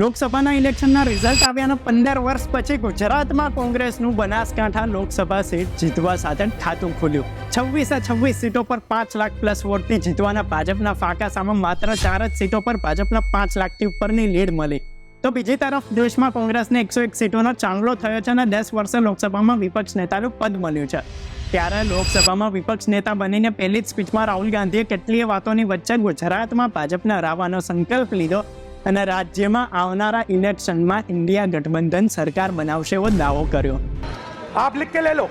લોકસભાના ઇલેક્શનના રિઝલ્ટ આવ્યાના પંદર વર્ષ પછી ગુજરાતમાં કોંગ્રેસનું બનાસકાંઠા લોકસભા સીટ જીતવા સાથે ખાતું ખુલ્યું. છવ્વીસે છવ્વીસ સીટો પર પાંચ લાખ પ્લસ વોટથી જીતવાના ભાજપના ફાંકા સામે માત્ર ચાર જ સીટો પર ભાજપના પાંચ લાખથી ઉપરની લીડ મળી. તો બીજી તરફ દેશમાં કોંગ્રેસને એકસો એક સીટોનો ચાંગલો થયો છે અને દસ વર્ષે લોકસભામાં વિપક્ષ નેતાનું પદ મળ્યું છે. ત્યારે લોકસભામાં વિપક્ષ નેતા બનીને પહેલી જ સ્પીચમાં રાહુલ ગાંધીએ કેટલીય વાતોની વચ્ચે ગુજરાતમાં ભાજપને હરાવવાનો સંકલ્પ લીધો. અને રાજ્યમાં આવનારા ઇલેક્શનમાં ઇન્ડિયા ગઠબંધન સરકાર બનાવશે એવો દાવો કર્યો आप लिख के ले लो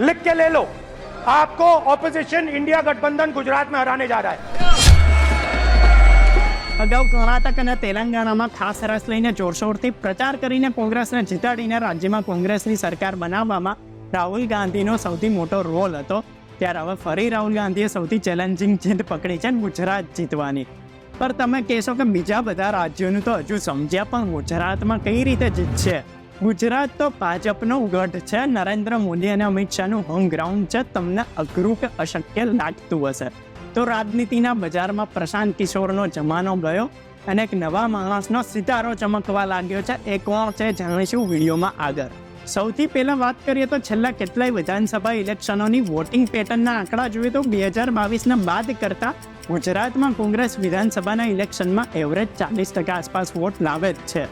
लिख के ले लो आपको ऑपोजिशन इंडिया गठबंधन गुजरात में हराने जा रहा है અગાઉ કર્ણાટક અને તેલંગાણામાં ખાસ રસ લઈને જોરશોરથી પ્રચાર કરીને કોંગ્રેસને જીતાડીને રાજ્યમાં કોંગ્રેસની સરકાર બનાવવામાં રાહુલ ગાંધીનો સૌથી મોટો રોલ હતો ત્યારે હવે ફરી રાહુલ ગાંધીએ સૌથી ચેલેન્જિંગ જીત પકડી છે ગુજરાત જીતવાની પર તમે કહેશો કે બીજા બધા રાજ્યોનું તો હજુ સમજ્યા, પણ ગુજરાતમાં કઈ રીતે જીતશે ગુજરાત તો ભાજપનો ગઢ છે, નરેન્દ્ર મોદી અને અમિત શાહનું હોમ ગ્રાઉન્ડ છે, તમને અઘરું કે અશક્ય લાગતું હશે. તો રાજનીતિના બજારમાં પ્રશાંત કિશોરનો જમાનો ગયો અને એક નવા માણસનો સિતારો ચમકવા લાગ્યો છે, એ કોણ છે જાણીશું વિડીયોમાં આગળ. સૌથી પહેલાં વાત કરીએ તો છેલ્લા કેટલાય વિધાનસભા ઇલેક્શનોની વોટિંગ પેટર્નના આંકડા જોઈએ તો બે હજાર બાવીસના બાદ કરતા ગુજરાતમાં કોંગ્રેસ વિધાનસભાના ઇલેક્શનમાં એવરેજ ચાલીસ ટકા આસપાસ વોટ લાવે જ છે.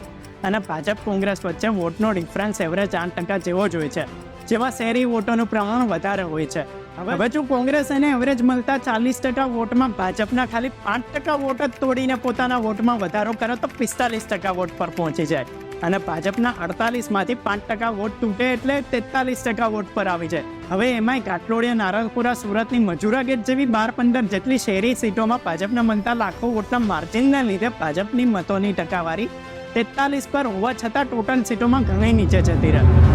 અને ભાજપ કોંગ્રેસ વચ્ચે વોટનો ડિફરન્સ એવરેજ આઠ ટકા જેવો જ હોય છે જેમાં શહેરી વોટોનું પ્રમાણ વધારે હોય છે. હવે જો કોંગ્રેસ એને એવરેજ મળતા ચાલીસ ટકા વોટમાં ભાજપના ખાલી પાંચ ટકા વોટ જ તોડીને પોતાના વોટમાં વધારો કરે તો પિસ્તાલીસ ટકા વોટ પર પહોંચી જાય. અને ભાજપના અડતાલીસમાંથી પાંચ ટકા વોટ તૂટે એટલે તેતાલીસ ટકા વોટ પર આવી જાય. હવે એમાંય કાટલોડિયા નારણપુરા સુરતની મજૂરા ગેટ જેવી બાર પંદર જેટલી શહેરી સીટોમાં ભાજપના મળતા લાખો વોટના માર્જિનના લીધે ભાજપની મતોની ટકાવારી તેતાલીસ પર હોવા છતાં ટોટલ સીટોમાં ઘણી નીચે જતી રહે.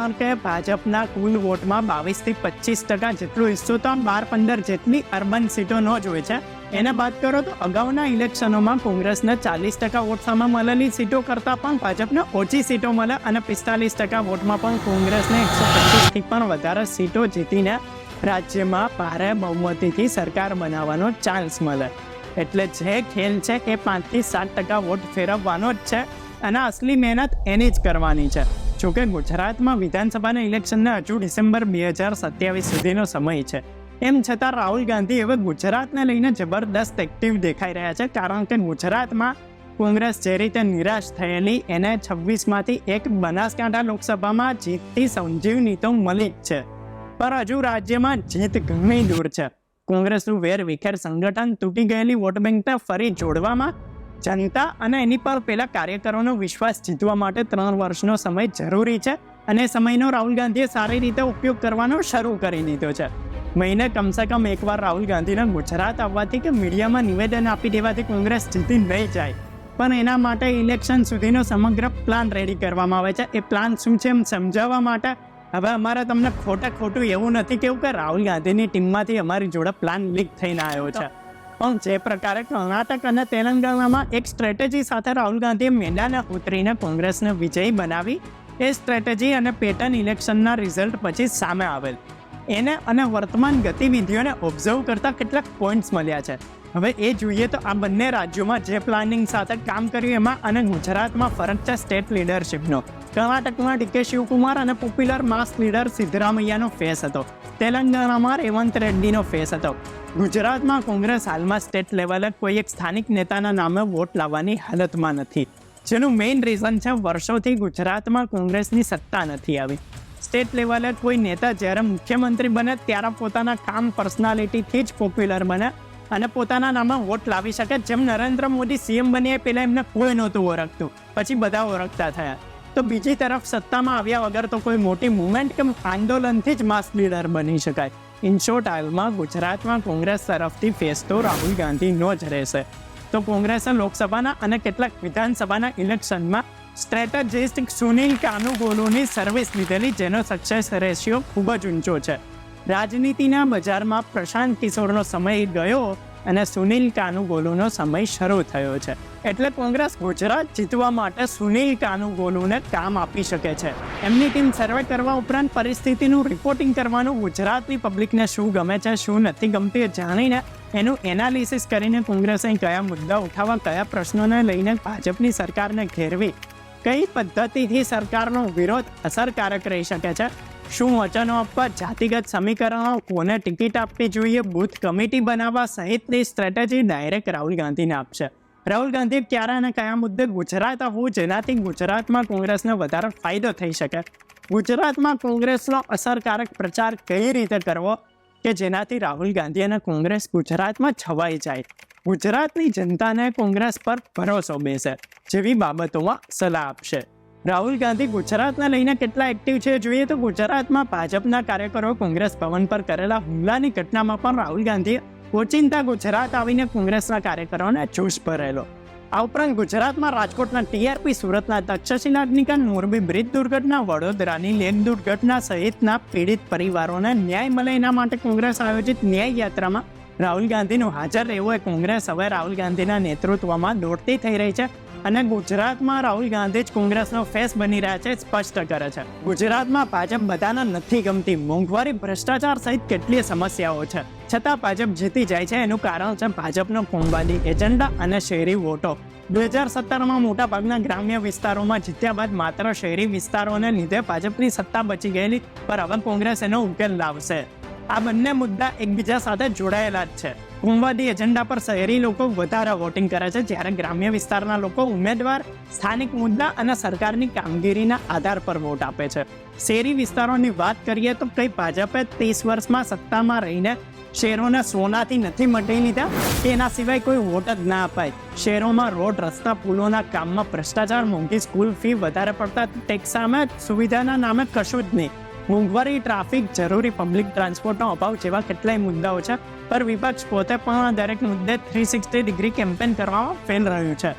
કારણ કે ભાજપના કુલ વોટમાં બાવીસથી પચીસ ટકા જેટલું હિસ્સો તો બાર પંદર જેટલી અર્બન સીટો ન જ હોય છે. એને બાદ કરો તો અગાઉના ઇલેક્શનોમાં કોંગ્રેસને ચાલીસ ટકા વોટ સામે મળેલી સીટો કરતાં પણ ભાજપને ઓછી સીટો મળે અને પિસ્તાલીસ ટકા વોટમાં પણ કોંગ્રેસને એકસો પચીસથી પણ વધારે સીટો જીતીને રાજ્યમાં ભારે બહુમતીથી સરકાર બનાવવાનો ચાન્સ મળે. એટલે જે ખેલ છે એ પાંચથી સાત ટકા વોટ ફેરવવાનો જ છે અને અસલી મહેનત એની જ કરવાની છે. જોકે ગુજરાતમાં વિધાનસભાના ઇલેક્શનને હજુ ડિસેમ્બર બે હજાર સત્યાવીસ સુધીનો સમય છે. એમ છતાં રાહુલ ગાંધી હવે ગુજરાતને લઈને જબરદસ્ત એક્ટિવ દેખાઈ રહ્યા છે, કારણ કે ગુજરાતમાં કોંગ્રેસ જે રીતે નિરાશ થયેલી, એને છવ્વીસમાંથી એક બનાસકાંઠા લોકસભામાં જીતથી સંજીવની તો જ છે. પર હજુ રાજ્યમાં જીત ઘણી દૂર છે. કોંગ્રેસનું વેર વિખેર સંગઠન તૂટી ગયેલી વોટ બેંકને ફરી જોડવામાં જનતા અને એની પર પેલા કાર્યકરોનો વિશ્વાસ જીતવા માટે ત્રણ વર્ષનો સમય જરૂરી છે અને સમયનો રાહુલ ગાંધીએ સારી રીતે ઉપયોગ કરવાનો શરૂ કરી દીધો છે. મહિને કમસે કમ એકવાર રાહુલ ગાંધીને ગુજરાત આવવાથી કે મીડિયામાં નિવેદન આપી દેવાથી કોંગ્રેસ જીતી નહીં જાય. પણ એના માટે ઇલેક્શન સુધીનો સમગ્ર પ્લાન રેડી કરવામાં આવે છે. એ પ્લાન શું છે એમ સમજાવવા માટે હવે અમારે તમને ખોટે ખોટું એવું નથી કેવું કે રાહુલ ગાંધીની ટીમમાંથી અમારી જોડે પ્લાન લીક થઈને આવ્યો છે. પણ જે પ્રકારે કર્ણાટક અને તેલંગાણામાં એક સ્ટ્રેટેજી સાથે રાહુલ ગાંધીએ મેદાને ઉતરીને કોંગ્રેસને વિજયી બનાવી. એ સ્ટ્રેટેજી અને પેટર્ન ઇલેક્શનના રિઝલ્ટ પછી સામે આવેલ. એને અને વર્તમાન ગતિવિધિઓને ઓબ્ઝર્વ કરતા કેટલાક પોઈન્ટ્સ મળ્યા છે. હવે એ જોઈએ તો આ બંને રાજ્યોમાં જે પ્લાનિંગ સાથે કામ કર્યું એમાં અને ગુજરાતમાં ફરક છે સ્ટેટ લીડરશિપનો કર્ણાટકમાં ડીકે શિવકુમાર અને પોપ્યુલર માસ લીડર સિદ્ધરામૈયાનો ફેસ હતો. તેલંગાણામાં રેવંત રેડ્ડીનો ફેસ હતો. ગુજરાતમાં કોંગ્રેસ હાલમાં સ્ટેટ લેવલે કોઈ એક સ્થાનિક નેતાના નામે વોટ લાવવાની હાલતમાં નથી. જેનું મેઇન રીઝન છે વર્ષોથી ગુજરાતમાં કોંગ્રેસની સત્તા નથી આવી. સ્ટેટ લેવલે કોઈ નેતા જ્યારે મુખ્યમંત્રી બને ત્યારે પોતાના કામ પર્સનાલિટીથી જ પોપ્યુલર બને અને પોતાના નામે વોટ લાવી શકે. જેમ નરેન્દ્ર મોદી સીએમ બન્યા પહેલાં એમને કોઈ નહોતું ઓળખતું. પછી બધા ઓળખતા થયા. તો બીજી તરફ સત્તામાં આવ્યા વગર તો કોઈ મોટી મુવમેન્ટ કે આંદોલનથી જ માસ લીડર બની શકાય. ઇન શોર્ટ, હાલમાં ગુજરાતમાં કોંગ્રેસ તરફથી ફેસ તો રાહુલ ગાંધીનો જ રહેશે. તો કોંગ્રેસે લોકસભાના અને કેટલાક વિધાનસભાના ઇલેક્શનમાં સ્ટ્રેટેજિસ્ટ સુનિલ કાનુગોલુની સર્વિસ લીધેલી, જેનો સક્સેસ રેશિયો ખૂબ જ ઊંચો છે. રાજનીતિના બજારમાં પ્રશાંત કિશોરનો સમય ગયો અને સુનિલ કાનુગોલુનો સમય શરૂ થયો છે. એટલે કોંગ્રેસ ગુજરાત જીતવા માટે સુનિલ કાનુગોલુને કામ આપી શકે છે. એમની ટીમ સર્વે કરવા ઉપરાંત પરિસ્થિતિનું રિપોર્ટિંગ કરવાનું ગુજરાતની પબ્લિકને શું ગમે છે, શું નથી ગમતી જાણીને એનું એનાલિસિસ કરીને કોંગ્રેસે કયા મુદ્દા ઉઠાવવા, કયા પ્રશ્નોને લઈને ભાજપની સરકારને ઘેરવી, કઈ પદ્ધતિથી સરકારનો વિરોધ અસરકારક રહી શકે છે, શું વચનો આપવા જાતિગત સમીકરણો, કોને ટિકિટ આપવી જોઈએ, બૂથ કમિટી બનાવવા સહિતની સ્ટ્રેટેજી ડાયરેક્ટ રાહુલ ગાંધીને આપશે. રાહુલ ગાંધી ક્યારે અને કયા મુદ્દે ગુજરાત આવવું જેનાથી ગુજરાતમાં કોંગ્રેસને વધારે ફાયદો થઈ શકે? ગુજરાતમાં કોંગ્રેસનો અસરકારક પ્રચાર કઈ રીતે કરવો કે જેનાથી રાહુલ ગાંધી અને કોંગ્રેસ ગુજરાતમાં છવાઈ જાય? ગુજરાતની જનતાને કોંગ્રેસ પર ભરોસો બેસે જેવી બાબતોમાં સલાહ આપશે. રાહુલ ગાંધી ગુજરાતને લઈને કેટલા એક્ટિવ છે? જોઈએ તો ગુજરાતમાં ભાજપના કાર્યકરો કોંગ્રેસ ભવન પર કરેલા હુમલાની ઘટનામાં પણ રાહુલ ગાંધીએ ઓચિંતા ગુજરાત આવીને કોંગ્રેસના કાર્યકરોને જોશ ભરેલો. આ ઉપરાંત ગુજરાતમાં રાજકોટના ટીઆરપી સુરતના તક્ષશિલા અગ્નિકાંડ મોરબી બ્રિજ દુર્ઘટના, વડોદરાની લેન દુર્ઘટના સહિતના પીડિત પરિવારોને ન્યાય મળે એના માટે કોંગ્રેસ આયોજિત ન્યાય યાત્રામાં રાહુલ ગાંધીનું હાજર રહેવું એ કોંગ્રેસ હવે રાહુલ ગાંધીના નેતૃત્વમાં દોડતી થઈ રહી છે. અને ગુજરાતમાં રાહુલ ગાંધી જ કોંગ્રેસનો ફેસ બની રહ્યા છે સ્પષ્ટ કરે છે. ગુજરાતમાં ભાજપ બધાને નથી ગમતી. મોંઘવારી, ભ્રષ્ટાચાર સહિત કેટલીય સમસ્યાઓ છે. છતાં ભાજપ જીતી જાય છે, એનું કારણ છે ભાજપનો કોમવાદી એજન્ડા અને શહેરી વોટો. બે હજાર સત્તરમાં મોટાભાગના ગ્રામ્ય વિસ્તારોમાં જીત્યા બાદ માત્ર શહેરી વિસ્તારોને લીધે ભાજપની સત્તા બચી ગયેલી પર હવે કોંગ્રેસ એનો ઉકેલ લાવશે. આ બંને મુદ્દા એકબીજા સાથે જોડાયેલા જ છે. કોમવાદી એજન્ડા પર શહેરી લોકો વધારે વોટિંગ કરે છે જ્યારે ગ્રામ્ય વિસ્તારના લોકો ઉમેદવાર, સ્થાનિક મુદ્દા અને સરકારની કામગીરીના આધાર પર વોટ આપે છે. શહેરી વિસ્તારોની વાત કરીએ તો કઈ ભાજપે ત્રીસ વર્ષમાં સત્તામાં રહીને શહેરોને સોનાથી નથી મટી લીધા. તેના સિવાય કોઈ વોટ જ ના અપાય. શહેરોમાં રોડ, રસ્તા, પુલોના કામમાં ભ્રષ્ટાચાર, મોંઘી સ્કૂલ ફી વધારે પડતા, ટેક્સ સામે સુવિધાના નામે કશું જ નહીં. મોંઘવારી, ટ્રાફિક, જરૂરી પબ્લિક ટ્રાન્સપોર્ટનો અભાવ જેવા કેટલાય મુદ્દાઓ છે. પર વિપક્ષ પોતે પણ દરેક મુદ્દે થ્રી સિક્સટી ડિગ્રી કેમ્પેન કરવામાં ફેલ રહ્યું છે.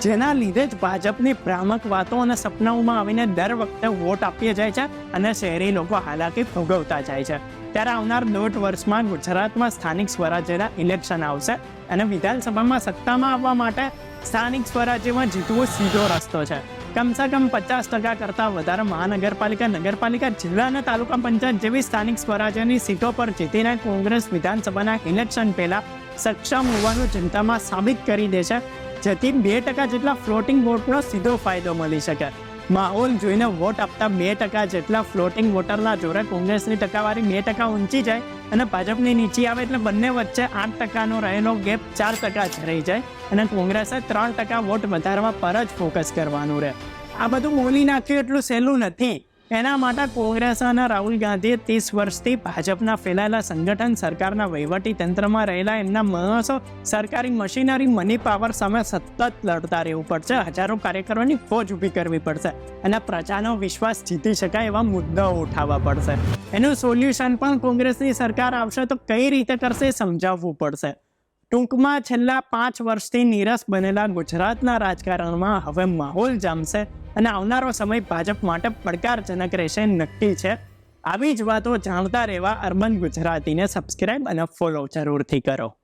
જેના લીધે જ ભાજપની ભ્રામક વાતો અને સપનાઓમાં આવીને દર વખતે વોટ આપીએ જાય છે અને શહેરી લોકો હાલાકી ભોગવતા જાય છે. ત્યારે આવનાર દોઢ વર્ષમાં ગુજરાતમાં સ્થાનિક સ્વરાજ્યના ઇલેક્શન આવશે અને વિધાનસભામાં સત્તામાં આવવા માટે સ્થાનિક સ્વરાજ્યમાં જીતવો સીધો રસ્તો છે. કમસે કમ પચાસ ટકા કરતાં વધારે મહાનગરપાલિકા, નગરપાલિકા, જિલ્લા અને તાલુકા પંચાયત જેવી સ્થાનિક સ્વરાજ્યની સીટો પર જીતીને કોંગ્રેસ વિધાનસભાના ઇલેક્શન પહેલા સક્ષમ હોવાનું જનતામાં સાબિત કરી દે છે, જેથી બે ટકા જેટલા ફ્લોટિંગ વોટનો સીધો ફાયદો મળી શકે. માહોલ જોઈને વોટ આપતા બે ટકા જેટલા ફ્લોટિંગ વોટરના જોરે કોંગ્રેસની ટકાવારી બે ટકા ઊંચી જાય અને ભાજપની નીચે આવે એટલે બંને વચ્ચે આઠ ટકાનો રહેલો ગેપ ચાર ટકા જ રહી જાય અને કોંગ્રેસે ત્રણ ટકા વોટ વધારવા પર જ ફોકસ કરવાનું રહે. આ બધું બોલી નાખ્યું એટલું સહેલું નથી. એના માટે કોંગ્રેસ અને રાહુલ ગાંધીએ ત્રીસ વર્ષથી ભાજપના ફેલાયેલા સંગઠન સરકારના વહીવટી તંત્રમાં રહેલા એમના માણસો સરકારી મશીનરી મની પાવર સામે સતત લડતા રહેવું પડશે. હજારો કાર્યકરોની ફોજ ઊભી કરવી પડશે અને પ્રજાનો વિશ્વાસ જીતી શકાય એવા મુદ્દાઓ ઉઠાવવા પડશે. એનું સોલ્યુશન પણ કોંગ્રેસની સરકાર આવશે તો કઈ રીતે કરશે સમજાવવું પડશે. ટૂંકમાં છેલ્લા પાંચ વર્ષથી નીરસ બનેલા ગુજરાતના રાજકારણમાં હવે માહોલ જામશે અને આવનારો સમય ભાજપ માટે પડકારજનક રહેશે નક્કી છે. આવી જ વાતો જાણતા રહેવા અર્બન ગુજરાતીને સબસ્ક્રાઇબ અને ફોલો જરૂરથી કરો.